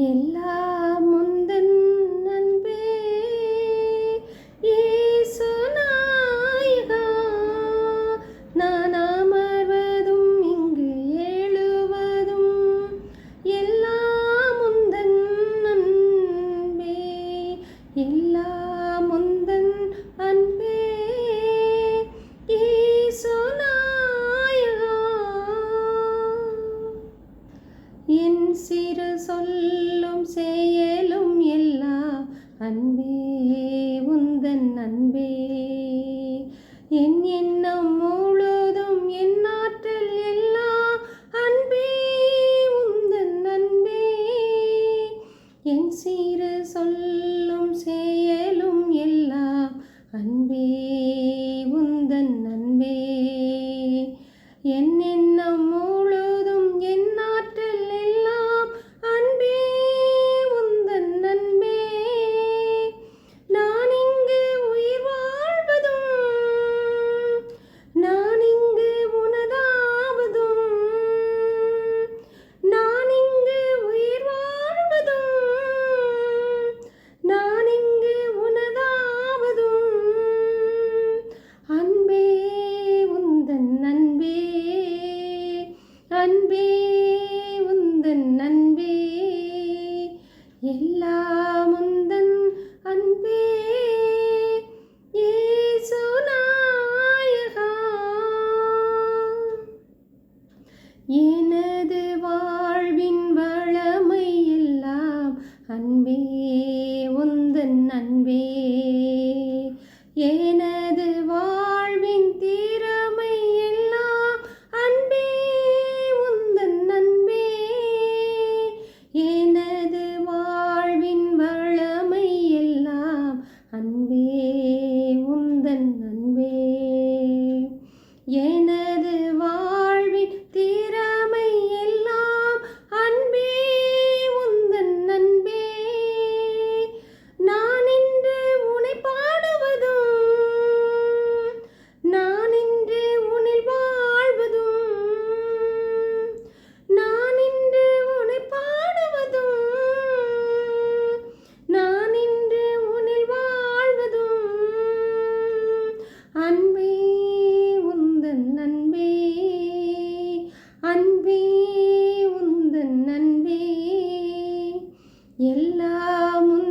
எல்லாம் முந்தன் அன்பே. இயேசு நான் அமர்வதும் இங்கு எழுவதும். எல்லாம் முந்தன் அன்பே. எல்லாம் என் எண்ணம் முழுதும் என் ஆற்றல் எல்லாம் அன்பே உந்தன் அன்பே என் சிறு சொல்லும் செயலும் எல்லாம் அன்பே உந்தன் அன்பே என் எண்ணம் எல்லாம் அன்பே. இயேசு எனது வாழ்வின் வளமை எல்லாம் அன்பே உந்தன் அன்பே. என எனது வா எல்லாமும்